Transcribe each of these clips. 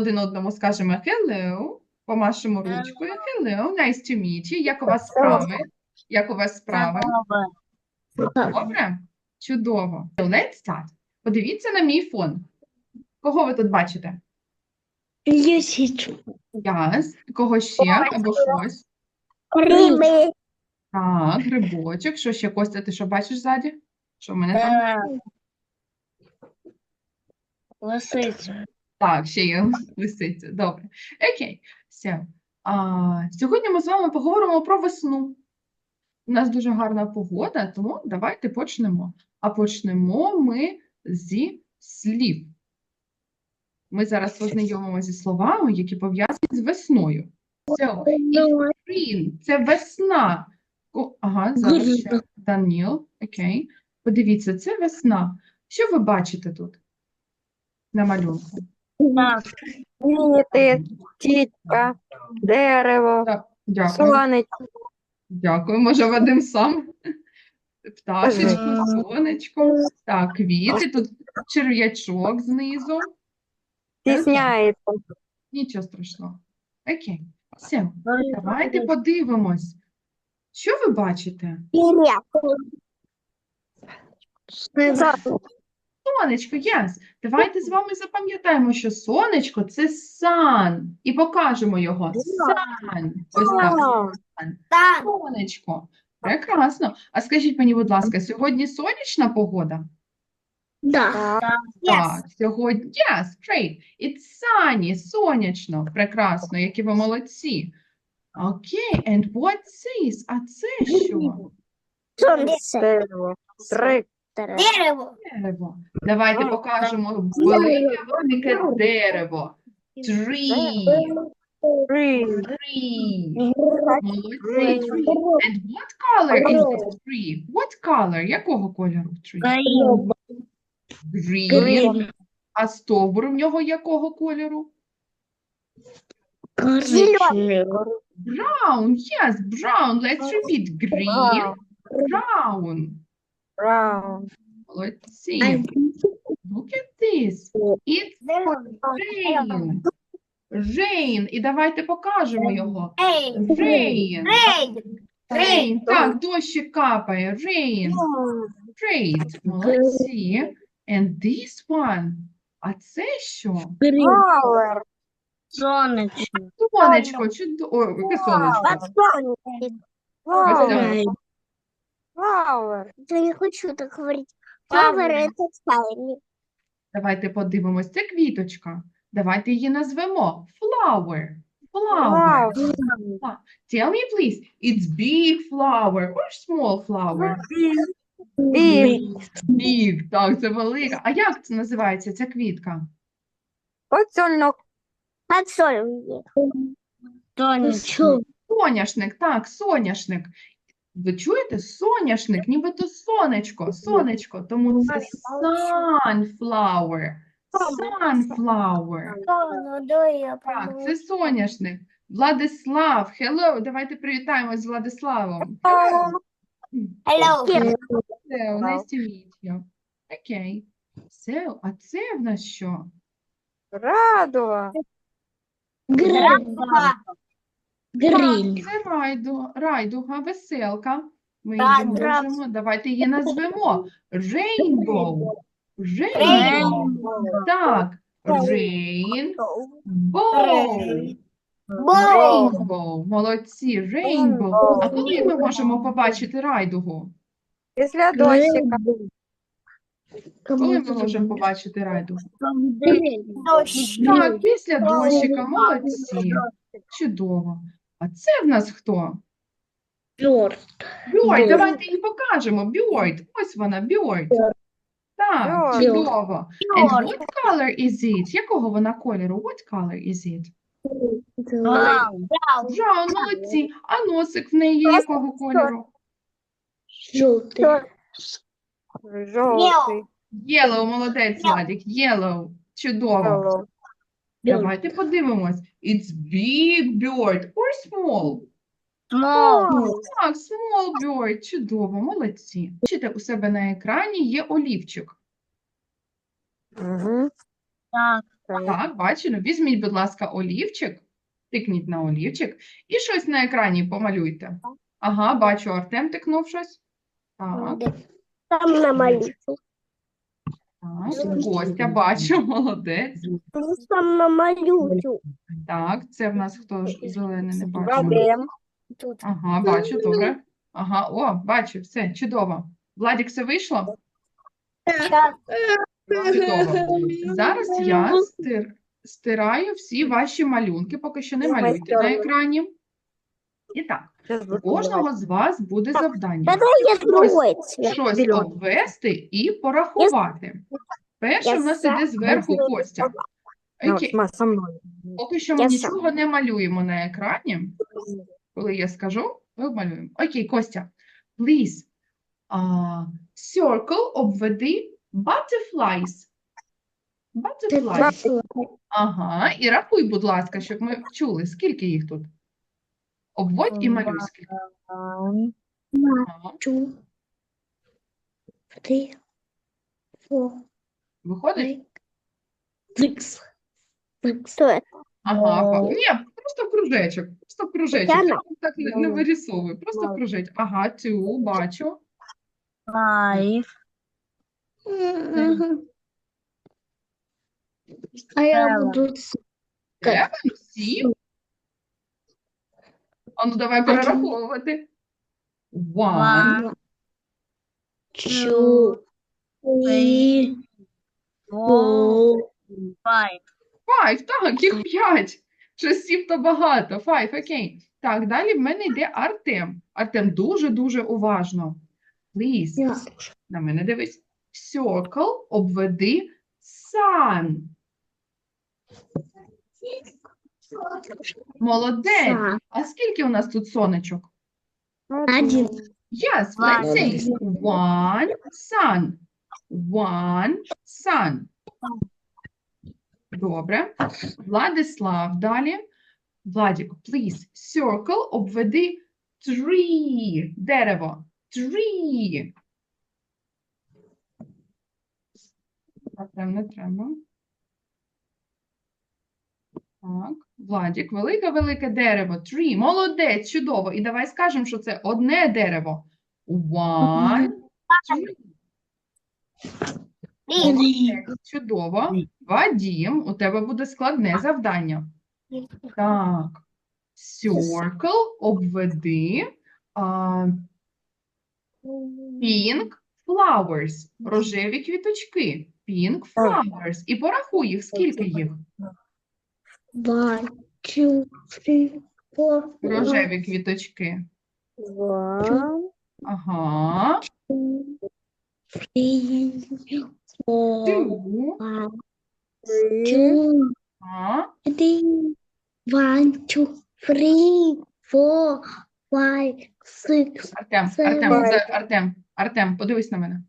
один одному скажемо hello, помашемо ручкою. Hello, nice to meet you. Як у вас справи? Як у вас справи? Добре? Чудово. So, Let's start. Подивіться на мій фон. Кого ви тут бачите? Лисичку. Яс. Кого ще або щось? Риби. Так, грибочок. Що ще, Костя, ти що бачиш ззаді? Що в мене там? Е, Лисицю. Так, ще є лисиця. Добре. Окей. Все. А, сьогодні ми з вами поговоримо про весну. У нас дуже гарна погода, тому давайте почнемо. А почнемо ми зі слів. Ми зараз познайомимося зі словами, які пов'язані з весною. So, spring – це весна. О, ага, зараз ще Даніл. Окей. Подивіться, це весна. Що ви бачите тут на малюнку? Так. Квіти, тітка, дерево, Так, дякую. сонечко. Дякую. Може, Вадим сам? Пташечко, сонечко. Так, квіти, тут черв'ячок знизу. Стісняється. Нічого страшного. Окей. Все, давайте подивимось. Що ви бачите? Сонечко, yes. Давайте з вами запам'ятаємо, що сонечко – це sun. І покажемо його. Sun. Ось так. Так. Сонечко. Прекрасно. А скажіть мені, будь ласка, сьогодні сонячна погода? Да. Так, сьогодні. Yes, great. It's sunny, сонячно. Прекрасно, які ви молодці. Окей, and what this? А це що? Сонце. Дерево, Дерево. Давайте покажемо велике, велике дерево. Tree. Tree. Молодці. And what color is this tree? What color? Якого кольору tree? Green. А стовбур в нього якого кольору? Brown. Yes, brown. Let's repeat. Green, brown. Браун. Молодці. Look at this. It's rain. Rain. І давайте покажемо його. Rain. Rain. Так, дощик капає. Rain. Great. Молодці. And this one. А це що? Флауер. Сонечко. Сонечко. Чудо... Ой, яке сонечко? Флауер. Ось Я не хочу так говорить. Флауер Флауер это ставили. Давайте подивимось. Це квіточка. Давайте її назвемо. Flower. Flower. Tell me, please, it's big flower or small flower? Біг. Big, так, це велика. А як це називається ця квітка? Поцільнок. Подсолнух. Сонечко. Соняшник, так, соняшник. Ви чуєте? Соняшник, нібито сонечко, сонечко, тому це sunflower. Sunflower. Ну, Так, це соняшник. Владислав, hello, давайте привітаємось з Владиславом. Hello. Hello, nice to meet you. Окей. Все, а це в нас що? Радуга. Грабба. Так, це райду, райдуга, веселка. Ми її Так, можемо, давайте її назвемо. Rainbow. Rainbow. Так, rainbow. Боу. Rainbow. Молодці, rainbow. А коли ми можемо побачити райдугу? Після дощика. Коли ми можемо побачити райдугу? Дождь. Так, після дощика, молодці. Чудово. А це в нас хто? Бьорд, Бьорд. давайте її покажемо. Бьорд, ось вона, Бьорд. Так, Бьорд. чудово. And what color is it? Якого вона кольору? What color is it? Brown, молодці. А носик в неї якого кольору? Жовтий. Yellow, молодець, Владик. Yellow. Чудово. Давайте подивимось. It's big bird or small? Так, small bird. Чудово, молодці. Бачите, у себе на екрані є олівчик. Угу. Так. Так, візьміть, будь ласка, олівчик, тикніть на олівчик і щось на екрані помалюйте. Ага, бачу, Артем тикнув щось. Так, Там намалюю. Так. Костя, бачу, молодець. Там намалюю. Так, це в нас хто ж зелений не. Тут. Ага, бачу, добре. Ага, о, бачу, все, чудово. Владік, все вийшло? Чудово. Зараз я стир, стираю всі ваші малюнки, поки що не малюйте на екрані. І так, у кожного з вас буде завдання Давай я другой щось обвести і порахувати. Перший Я в нас іде зверху Костя. Ну, поки що ми нічого не малюємо на екрані. Коли я скажу, ми малюємо. Окей, Костя, please, uh, circle, обведи butterflies. Butterflies. Ага, і рахуй, будь ласка, щоб ми чули, скільки їх тут. Обводь і four, Виходить? six. Что это? Ага, ні, просто в кружечок, просто в кружечок. Я так не, не вирісовую, просто в кружечок. Ага, two, бачу. Five. А я буду Seven, сім. А ну давай перераховувати. One, two, three, four, Five. Five, так, їх п'ять. Щось сім то багато. Five, окей. Так, далі в мене йде Артем. Артем, дуже-дуже уважно. Please, на мене дивись. Circle, обведи sun. Молодець. А скільки у нас тут сонечок? Один. Yes, let's say One. sun. One sun. Добре. Владислав далі. Владік, please, circle, обведи tree. Дерево. Tree. Артем, не треба. Так, Владік, велике-велике дерево. Tree. Молодець, чудово. І давай скажемо, що це одне дерево. One, tree. Молодець, Чудово. Вадім, у тебе буде складне завдання. Так. Circle, обведи. а, Pink flowers. Рожеві квіточки. Pink flowers. І порахуй їх, скільки їх? Three, four, Рожеві квіточки. Ага. two, three, four, Артем, Це Артем, Артем, Артем, подивись на мене.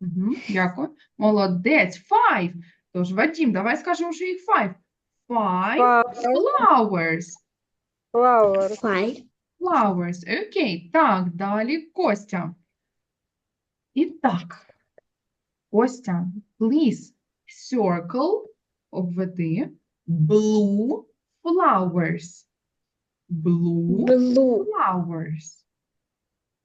Угу, дякую. Молодець. Five. Тож, Вадім, давай скажемо, що їх five. Five Five. flowers. Flowers. five, Flowers. Окей. Так, далі Костя. І так. Костя, please circle, обведи, blue flowers. Blue blue, flowers.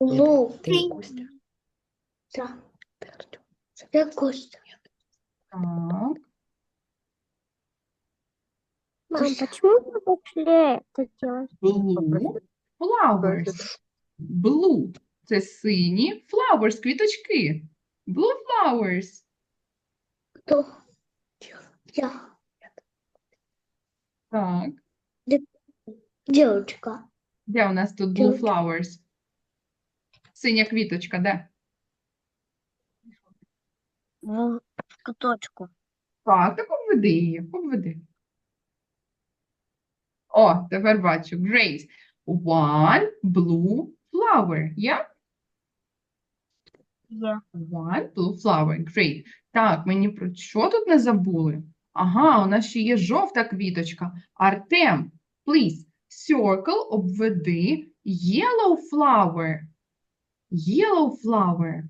blue. Да. Я Костя. Так. Мам, почему вы пошли это делать? Blue flowers. Blue – це сині, flowers – квіточки. Blue flowers. Кто? Я. Так. Девочка. Де у нас тут blue flowers? Синя квіточка, де? В куточку. Так, так обведи її, обведи. О, тепер бачу. Great. One blue flower. Yeah? Є. One blue flower. Great. Так, мені про що тут не забули? Ага, у нас ще є жовта квіточка. Артем, please, circle, обведи yellow flower. Yellow flower.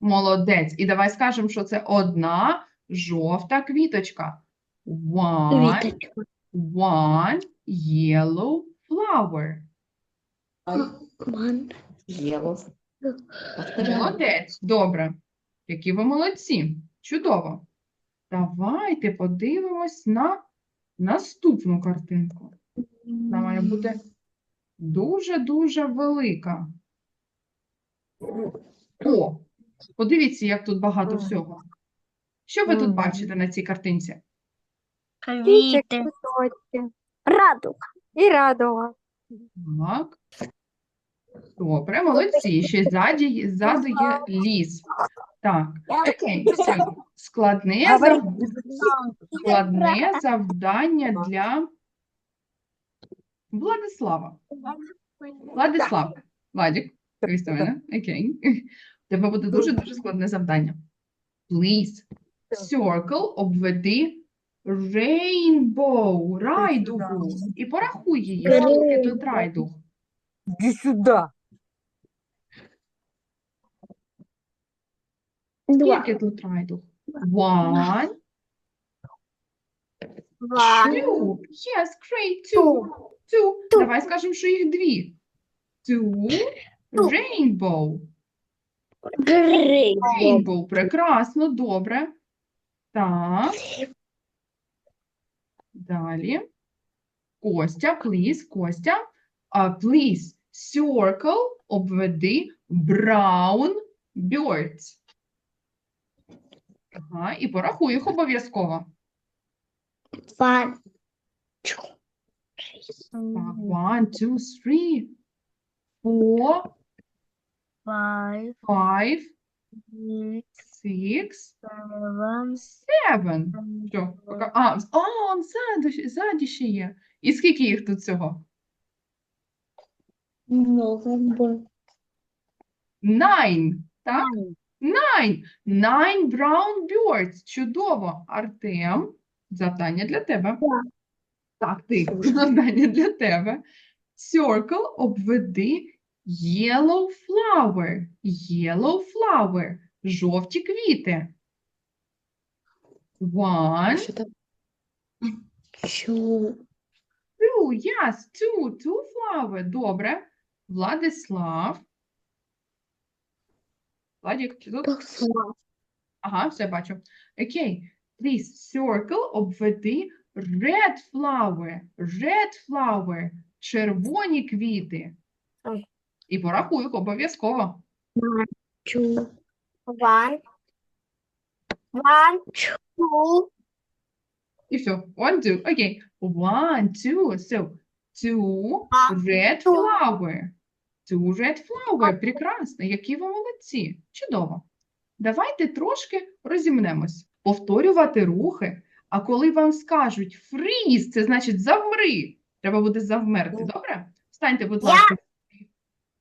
Молодець. І давай скажемо, що це одна жовта квіточка. One, Квіточку. One yellow flower. Ман. Єлов. Повторяю. Молодець, добре. Які ви молодці. Чудово. Давайте подивимось на наступну картинку. Вона має бути дуже-дуже велика. О, подивіться, як тут багато всього. Що ви тут бачите на цій картинці? Квіти. Цвіточки. Радуга. І радуга. Так. Добре, молодці. Ще ззаді, є- ззаду є ліс. Так, окей, все. Складне, зав... Складне завдання для Владислава. Владислав, Владик, дивись на мене. Окей. Тебе буде дуже-дуже складне завдання. Please, circle, обведи rainbow, райдугу. І порахуй її. Скільки тут райдуг? Іди сюди. Два. Скільки тут райдуг? One, two. Yes, great, two. Two. Давай скажемо, що їх дві. Two, rainbow. Грей. Rainbow. Прекрасно, добре. Так. Далі. Костя, please, Костя. Uh, please, circle, обведи brown birds. Ага, і порахуй їх обов'язково. One. Так, one, two, three, four, Five, five, six, six, seven, seven. Що? Пока- А, з- а, он ззаду, ззаді ще є. І скільки їх тут всього? Много было. Nine. Так? Nine. Nine brown birds. Чудово. Артем, завдання для тебе. Так, ти. Завдання для тебе. Circle, обведи yellow flower. Yellow flower. Жовті квіти. One, Що там? Two. two, yes, two, two flower. Добре. Владислав. Владик, чи тут? Ага, все бачу. Окей. Please circle, обведи red flower. Red flower. Червоні квіти. І порахуй їх обов'язково. Two. One. One. Two. І все. One, two. Окей. One, two. So, two red flower. Two red flower. Прекрасно. Які ви молодці. Чудово. Давайте трошки розімнемось. Повторювати рухи. А коли вам скажуть freeze, це значить завмри. Треба буде завмерти, добре? Встаньте, будь ласка.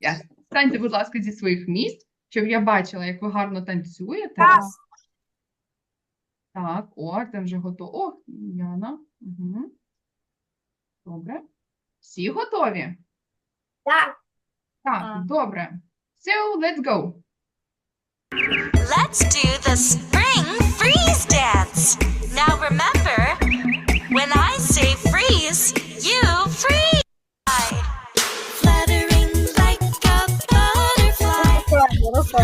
Yes. Встаньте, будь ласка, зі своїх місць, щоб я бачила, як ви гарно танцюєте. Раз. Так, о, там вже готово. О, Яна. Угу. Добре. Всі готові? Так. Так, Так. добре. So, let's go. Let's do the spring freeze dance. Now remember, when I say 我死了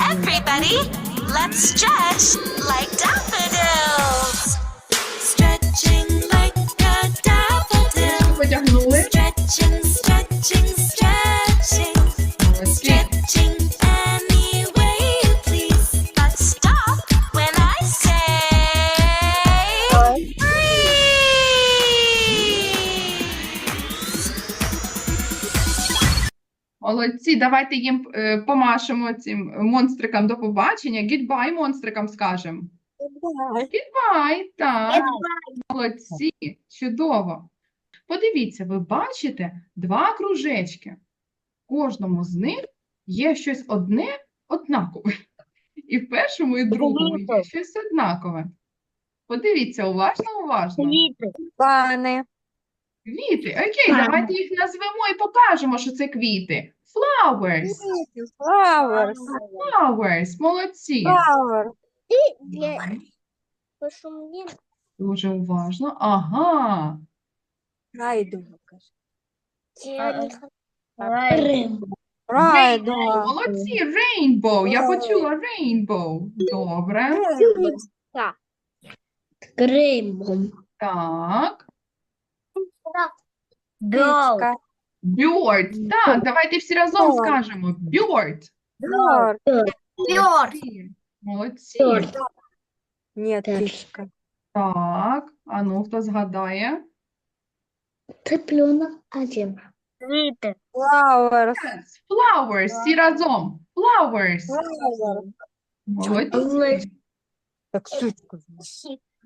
Everybody, let's stretch like daffodils. Давайте їм е, помашемо цим монстрикам до побачення. Goodbye монстрикам скажемо. Goodbye, так. Молодці, чудово. Подивіться, ви бачите два кружечки. В кожному з них є щось одне однакове. І в першому, і в другому є щось однакове. Подивіться, уважно, уважно. Пане. Квіти. Окей, давайте їх назвемо і покажемо, що це квіти. Flowers. Flowers. Flowers. Молодці. Flower. Пошумнее. Дуже уважно. Ага. Райдуга. Рим. Райдуга. Молодці, Rainbow. Я почула Rainbow. Добре. Кримом. Так. Птичка. Bird. Так, давайте всі разом Bird. скажемо. Bird. Bird. Пёр. Молодці. Bird. Ні, Теж. птичка. Так. А ну, хто згадає? Цыпленок один. Цветы. Flowers. Yes, Flowers. Всі разом. Flowers. Flower. Молодці. Так, сучка.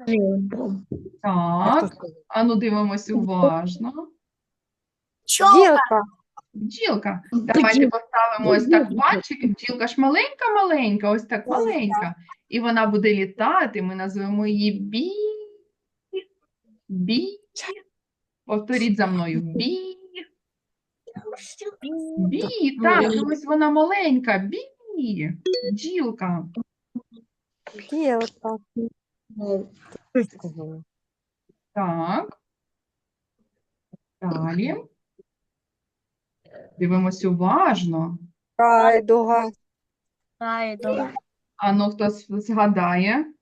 Рымом. Так. А ну, дивимось уважно. Пчелка. Ділка. Бджілка. Давайте поставимо ось так пальчики. Бджілка ж маленька-маленька, ось так маленька. І вона буде літати. Ми назвемо її бі. Бі. Повторіть за мною. Бі. Бі. Так, ось вона маленька. Бі. Бджілка. Ділка. Так. Далі. Дивимось уважно. Райдуга. Райду. А ну, хто з- згадає?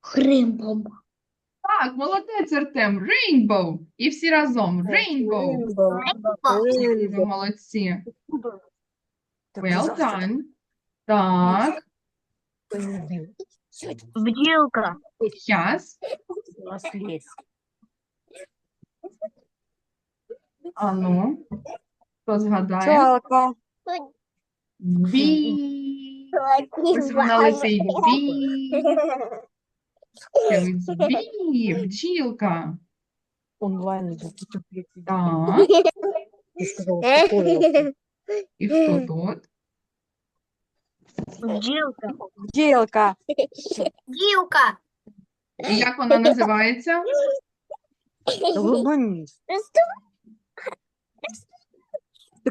Хримом. Так, молодець, Артем. Rainbow. І всі разом. Rainbow. Ви молодці. Well done. Так, Бдилка. yes. А ну, хто згадає? Пчелка. Бі. Ось вона летить. Бі. Бі. Бджілка. Онлайн. Так, і хто тут? Бдилка. Ділка. Бдилка. І як вона називається? Так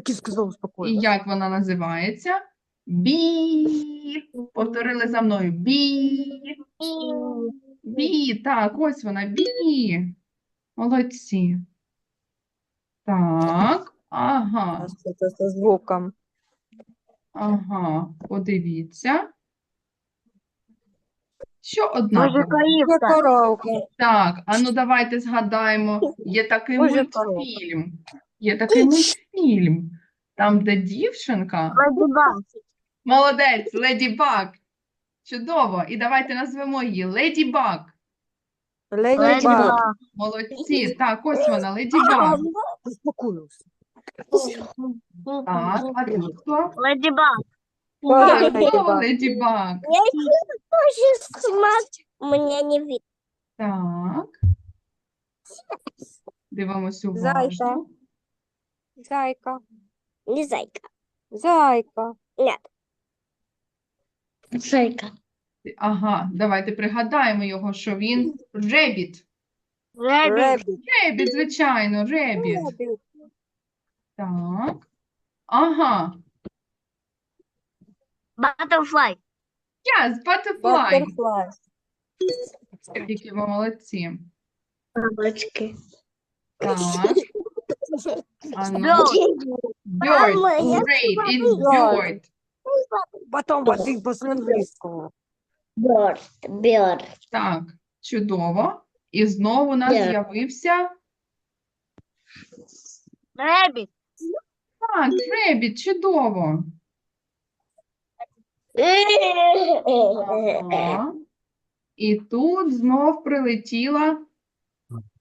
і сказав І як вона називається? Бі. Повторили за мною. Бі. Бі, так, ось вона, бі. Молодці. Так, ага, Це зі звуком. ага, подивіться. Що Боже, однаково? Це коровка. Так, а ну давайте згадаємо, є такий Боже, мультфільм. Є такий мультфільм, там, де дівчинка. Ладибак. Молодець, Леді Баг. Чудово. І давайте назвемо її Леді Баг. Леді Баг. Молодці. Так, ось вона, Леді Баг. Успокоївся. Так, а тут хто? Так, Леді Баг. Леді Баг. Мне не видно. Так. Дивимось уважно. Зайка. Не зайка. Зайка. Нет. Зайка. Ага, давайте пригадаємо його, що він ребіт. Ребіт. Ребіт, звичайно, ребіт. Ребіт. Так. Ага. Баттерфлай. Yes, butterfly. Баттерфлай. Які ви молодці. Бабочки. Так. А. Bird. Bird. Мама, я bird. Потім один після англійського. Bird. Bird. Так, чудово. І знову у нас Є. з'явився Рэббит. так, ребіт, чудово. Ага. І тут знов прилетіла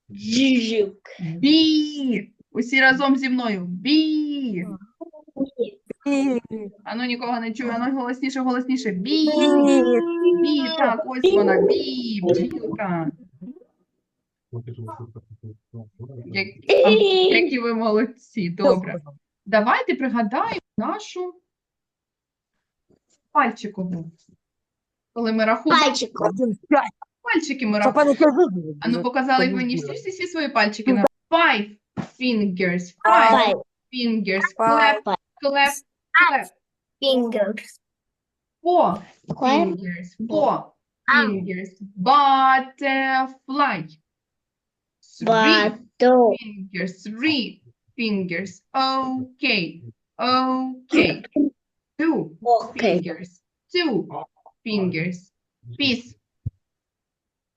Жижик. бі. Усі разом зі мною. Бі. Ану, нікого не чую. Ану, голосніше, голосніше. Бі. Бі. Так, ось вона. Бі. Бджілка. Як, а, які ви молодці. Добре. Давайте пригадаємо нашу пальчикову. Коли ми рахуємо пальчики, ми рахуємо. А ну показали б мені всі, всі, всі свої пальчики на five fingers, five, five. fingers, five. clap, clap, clap, clap. fingers, four. Clap. fingers, four. Um. fingers, butterfly, three. Butto. fingers, three. Fingers, okay, okay, two. Okay. fingers, two. Fingers, peace,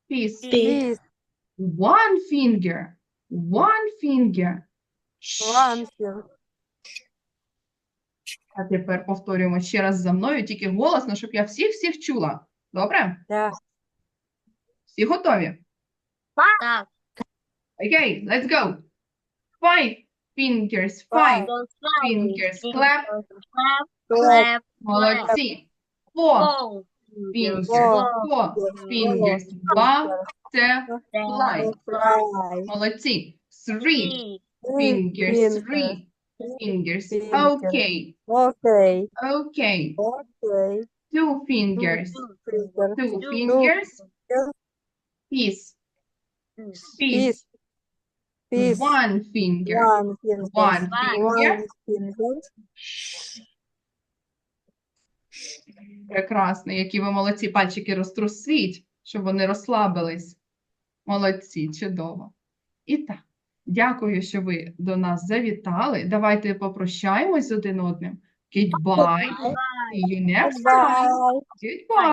peace, peace. one finger, one finger. One finger. А тепер повторюємо ще раз за мною, тільки голосно, щоб я всіх-всіх чула. Добре? Всі готові? Так. Окей, let's go. Five fingers, five fingers. Clap. Clap. Clap. Молодці. Four Four. fingers, Four. four fingers. Butterfly. Молодці. Three Three. fingers, three fingers. Okay, Окей, okay. окей. Two fingers, Фінгер. two Two fingers. Peace, peace. Піс. Піс. One finger, One finger. one finger. Прекрасно, які ви молодці, пальчики розтрусіть, щоб вони розслабились. Молодці, чудово. І так, дякую, що ви до нас завітали. Давайте попрощаємось один одним. Goodbye. See you next time. Goodbye.